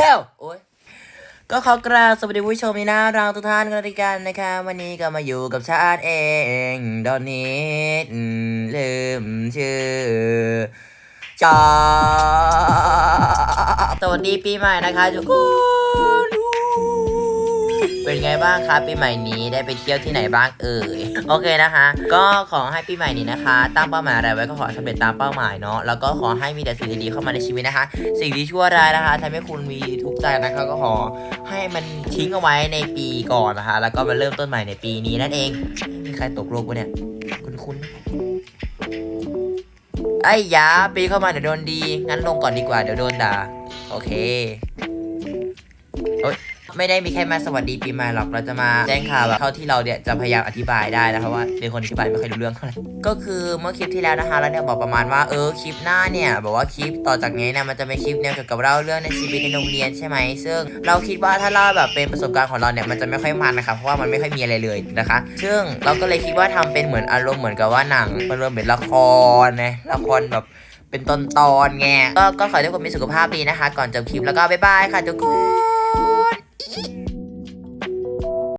แล้วโอ้ยก็ขอกราบสวัสดีผู้ชมในหน้ารังทุกท่านกันด้วยกันนะคะวันนี้ก็มาอยู่กับชาติเองตอนนี้อืมลืมชื่อจอสวัสดีปีใหม่นะคะทุกคนเป็น ไงบ้างคะปีใหม่นี้ได้ไปเที่ยวที่ไหนบ้างเอ่ยโอเคนะคะ ก็ขอให้ปีใหม่นี้นะคะ ตั้งเป้าหมายอะไรไว้ก็ขอสำเร็จตามเป้าหมายเนาะแล้วก็ขอให้มีแต่สิ่งดีๆเข้ามาในชีวิตนะคะ สิ่งที่ชั่วร้ายนะคะทำให้คุณมีทุกข์ใจนะคะก็ขอให้มันทิ้งเอาไว้ในปีก่อนนะคะ แล้วก็มาเริ่มต้นใหม่ในปีนี้นั่นเองมีใครตกโลกวะเนี่ยคุณคุณไอ้ยาปีเข้ามาเดี๋ยวโดนดี งั้นลงก่อนดีกว่าเดี๋ยวโดนด่า โอเคโอ๊ย ไม่ได้มีแค่มาสวัสดีปีใหม่หรอกเราจะมาแจ้งข่าวแบบเท่าที่เราเนี่ยจะพยายามอธิบายได้นะครับว่าเป็นคนอธิบายไม่ค่อยรู้เรื่องเท่าไหร่ก็คือเมื่อคลิปที่แล้วนะคะเราเนี่ยบอกประมาณว่าเออคลิปหน้าเนี่ยบอกว่าคลิปต่อจากนี้นี่ยมันจะเป็นคลิปแนวเกี่ยวกับเล่าเรื่องในชีวิตในโรงเรียนใช่ไหมซึ่ง เราคิดว่าถ้าเล่าแบบเป็นประสบการณ์ของเราเนี่ยมันจะไม่ค่อยมันนะคะเพราะว่ามันไม่ค่อยมีอะไรเลยนะคะ ซึ่งเราก็เลยคิดว่าทำเป็นเหมือนอารมณ์เหมือนกับว่าหนังมันเริ่มเป็นละครนะละครแบบเป็นตอนตอนไงก็ก็ขอให้ทุกคนมีสุขภาพดีนะคะ ก่อนจบคลิปแล้วก็บ๊ายบายค่ะทุกคน Eek!